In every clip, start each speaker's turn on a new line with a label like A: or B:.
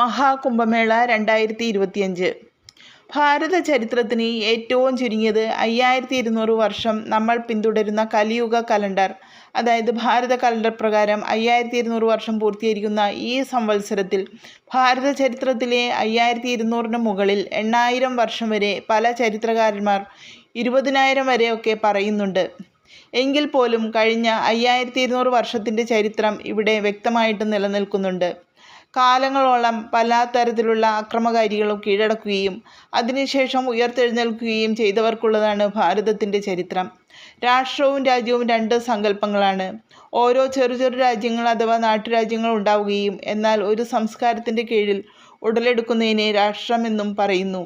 A: മഹാകുംഭമേള രണ്ടായിരത്തി ഇരുപത്തിയഞ്ച് ഭാരത ചരിത്രത്തിന് ഏറ്റവും ചുരുങ്ങിയത് അയ്യായിരത്തി ഇരുന്നൂറ് വർഷം നമ്മൾ പിന്തുടരുന്ന കലിയുഗ കലണ്ടർ. അതായത് ഭാരത കലണ്ടർ പ്രകാരം അയ്യായിരത്തി ഇരുന്നൂറ് വർഷം പൂർത്തീകരിക്കുന്ന ഈ സംവത്സരത്തിൽ ഭാരത ചരിത്രത്തിലെ അയ്യായിരത്തി ഇരുന്നൂറിന് മുകളിൽ എണ്ണായിരം വർഷം വരെ പല ചരിത്രകാരന്മാർ ഇരുപതിനായിരം വരെയൊക്കെ പറയുന്നുണ്ട്. എങ്കിൽ പോലും കഴിഞ്ഞ അയ്യായിരത്തി ഇരുന്നൂറ് വർഷത്തിന്റെ ചരിത്രം ഇവിടെ വ്യക്തമായിട്ട് നിലനിൽക്കുന്നുണ്ട്. കാലങ്ങളോളം പല തരത്തിലുള്ള അക്രമകാരികളും കീഴടക്കുകയും അതിനുശേഷം ഉയർത്തെഴുന്നേൽക്കുകയും ചെയ്തവർക്കുള്ളതാണ് ഭാരതത്തിന്റെ ചരിത്രം. രാഷ്ട്രവും രാജ്യവും രണ്ട് സങ്കല്പങ്ങളാണ്. ഓരോ ചെറു ചെറു രാജ്യങ്ങൾ അഥവാ നാട്ടുരാജ്യങ്ങൾ ഉണ്ടാവുകയും എന്നാൽ ഒരു സംസ്കാരത്തിന്റെ കീഴിൽ ഉടലെടുക്കുന്നതിനെ രാഷ്ട്രമെന്നും പറയുന്നു.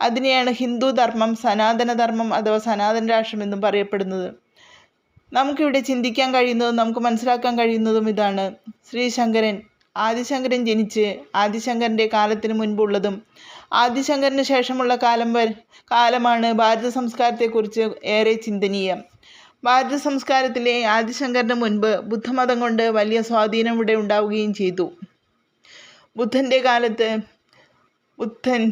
A: അതിനെയാണ് ഹിന്ദു ധർമ്മം സനാതനധർമ്മം അഥവാ സനാതന രാഷ്ട്രമെന്നും പറയപ്പെടുന്നത്. നമുക്കിവിടെ ചിന്തിക്കാൻ കഴിയുന്നതും നമുക്ക് മനസ്സിലാക്കാൻ കഴിയുന്നതും ഇതാണ്. ശ്രീശങ്കരൻ ആദിശങ്കരൻ ജനിച്ച് ആദിശങ്കരന്റെ കാലത്തിന് മുൻപുള്ളതും ആദിശങ്കരന് ശേഷമുള്ള കാലം കാലമാണ് ഭാരത സംസ്കാരത്തെക്കുറിച്ച് ഏറെ ചിന്തനീയം. ഭാരത സംസ്കാരത്തിലെ ആദിശങ്കരന് മുൻപ് ബുദ്ധമതം കൊണ്ട് വലിയ സ്വാധീനം ഇവിടെ ഉണ്ടാവുകയും ചെയ്തു. ബുദ്ധന്റെ കാലത്ത് ബുദ്ധൻ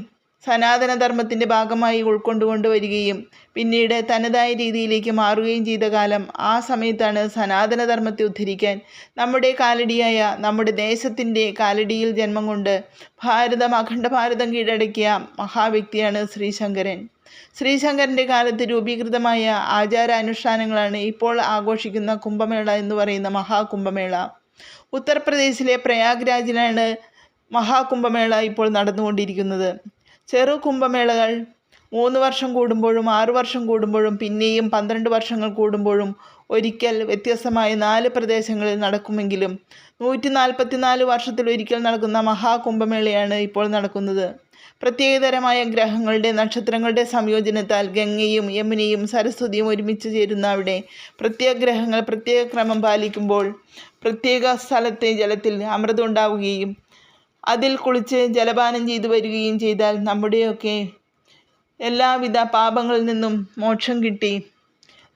A: സനാതനധർമ്മത്തിന്റെ ഭാഗമായി ഉൾക്കൊണ്ടുകൊണ്ട് വരികയും പിന്നീട് തനതായ രീതിയിലേക്ക് മാറുകയും ചെയ്ത കാലം ആ സമയത്താണ് സനാതനധർമ്മത്തെ ഉദ്ധരിക്കാൻ നമ്മുടെ കാലടിയായ നമ്മുടെ ദേശത്തിന്റെ കാലടിയിൽ ജന്മം കൊണ്ട് ഭാരതം അഖണ്ഡ ഭാരതം കീഴടക്കിയ മഹാവ്യക്തിയാണ് ശ്രീശങ്കരൻ. ശ്രീശങ്കരന്റെ കാലത്ത് രൂപീകൃതമായ ആചാരാനുഷ്ഠാനങ്ങളാണ് ഇപ്പോൾ ആഘോഷിക്കുന്ന കുംഭമേള എന്ന് പറയുന്ന മഹാകുംഭമേള. ഉത്തർപ്രദേശിലെ പ്രയാഗ്രാജിലാണ് മഹാകുംഭമേള ഇപ്പോൾ നടന്നുകൊണ്ടിരിക്കുന്നത്. ചെറു കുംഭമേളകൾ മൂന്ന് വർഷം കൂടുമ്പോഴും ആറു വർഷം കൂടുമ്പോഴും പിന്നെയും പന്ത്രണ്ട് വർഷങ്ങൾ കൂടുമ്പോഴും ഒരിക്കൽ വ്യത്യസ്തമായ നാല് പ്രദേശങ്ങളിൽ നടക്കുമെങ്കിലും നൂറ്റി നാൽപ്പത്തിനാല് വർഷത്തിലൊരിക്കൽ നടക്കുന്ന മഹാകുംഭമേളയാണ് ഇപ്പോൾ നടക്കുന്നത്. പ്രത്യേകതരമായ ഗ്രഹങ്ങളുടെ നക്ഷത്രങ്ങളുടെ സംയോജനത്താൽ ഗംഗയും യമുനയും സരസ്വതിയും ഒരുമിച്ച് ചേരുന്ന അവിടെ പ്രത്യേക ഗ്രഹങ്ങൾ പ്രത്യേക ക്രമം പാലിക്കുമ്പോൾ പ്രത്യേക സ്ഥലത്തെ ജലത്തിൽ അമൃതം ഉണ്ടാവുകയും അതിൽ കുളിച്ച് ജലപാനം ചെയ്തു വരികയും ചെയ്താൽ നമ്മുടെയൊക്കെ എല്ലാവിധ പാപങ്ങളിൽ നിന്നും മോക്ഷം കിട്ടി.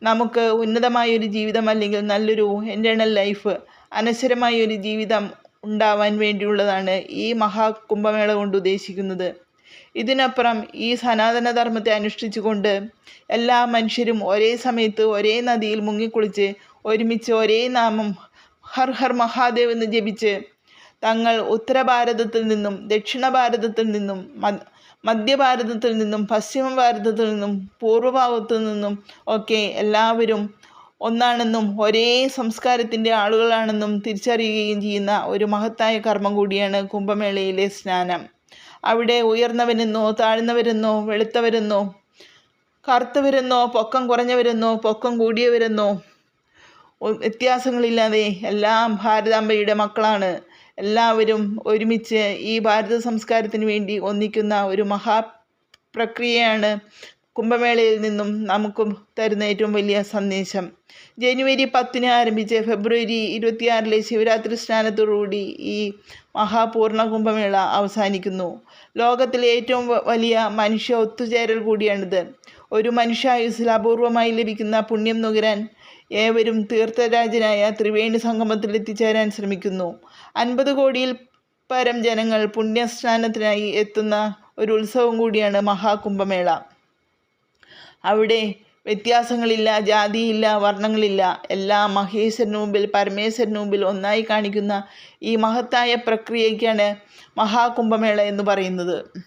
A: നമുക്ക് ഉന്നതമായൊരു ജീവിതം അല്ലെങ്കിൽ നല്ലൊരു എന്റേണൽ ലൈഫ് അനശ്വരമായൊരു ജീവിതം ഉണ്ടാവാൻ വേണ്ടിയുള്ളതാണ് ഈ മഹാകുംഭമേള കൊണ്ട് ഉദ്ദേശിക്കുന്നത്. ഇതിനപ്പുറം ഈ സനാതനധർമ്മത്തെ അനുഷ്ഠിച്ചുകൊണ്ട് എല്ലാ മനുഷ്യരും ഒരേ സമയത്ത് ഒരേ നദിയിൽ മുങ്ങിക്കുളിച്ച് ഒരുമിച്ച് ഒരേ നാമം ഹർ ഹർ മഹാദേവ് എന്ന് ജപിച്ച് തങ്ങൾ ഉത്തരഭാരതത്തിൽ നിന്നും ദക്ഷിണ ഭാരതത്തിൽ നിന്നും മധ്യഭാരതത്തിൽ നിന്നും പശ്ചിമ ഭാരതത്തിൽ നിന്നും പൂർവഭാഗത്തു നിന്നും ഒക്കെ എല്ലാവരും ഒന്നാണെന്നും ഒരേ സംസ്കാരത്തിന്റെ ആളുകളാണെന്നും തിരിച്ചറിയുകയും ചെയ്യുന്ന ഒരു മഹത്തായ കർമ്മം കൂടിയാണ് കുംഭമേളയിലെ സ്നാനം. അവിടെ ഉയർന്നവരെന്നോ താഴ്ന്നവരെന്നോ വെളുത്തവരെന്നോ കറുത്തവരെന്നോ പൊക്കം കുറഞ്ഞവരെന്നോ പൊക്കം കൂടിയവരെന്നോ വ്യത്യാസങ്ങളില്ലാതെ എല്ലാം ഭാരതാംബയുടെ മക്കളാണ്. എല്ലാവരും ഒരുമിച്ച് ഈ ഭാരത സംസ്കാരത്തിന് വേണ്ടി ഒന്നിക്കുന്ന ഒരു മഹാ പ്രക്രിയയാണ് കുംഭമേളയിൽ നിന്നും നമുക്ക് തരുന്ന ഏറ്റവും വലിയ സന്ദേശം. ജനുവരി പത്തിന് ആരംഭിച്ച് ഫെബ്രുവരി ഇരുപത്തിയാറിലെ ശിവരാത്രി സ്നാനത്തോടുകൂടി ഈ മഹാപൂർണ കുംഭമേള അവസാനിക്കുന്നു. ലോകത്തിലെ ഏറ്റവും വലിയ മനുഷ്യ ഒത്തുചേരൽ കൂടിയാണിത്. ഒരു മനുഷ്യായുസിൽ അപൂർവമായി ലഭിക്കുന്ന പുണ്യം നുകരാൻ ഏവരും തീർത്ഥരാജനായ ത്രിവേണി സംഗമത്തിൽ എത്തിച്ചേരാൻ ശ്രമിക്കുന്നു. അൻപത് കോടിയിൽ പരം ജനങ്ങൾ പുണ്യസ്നാനത്തിനായി എത്തുന്ന ഒരു ഉത്സവം കൂടിയാണ് മഹാകുംഭമേള. അവിടെ വ്യത്യാസങ്ങളില്ല ജാതിയില്ല വർണങ്ങളില്ല. എല്ലാ മഹേശ്വരന് മുമ്പിൽ പരമേശ്വരന് മുമ്പിൽ ഒന്നായി കാണിക്കുന്ന ഈ മഹത്തായ പ്രക്രിയയ്ക്കാണ് മഹാകുംഭമേള എന്ന് പറയുന്നത്.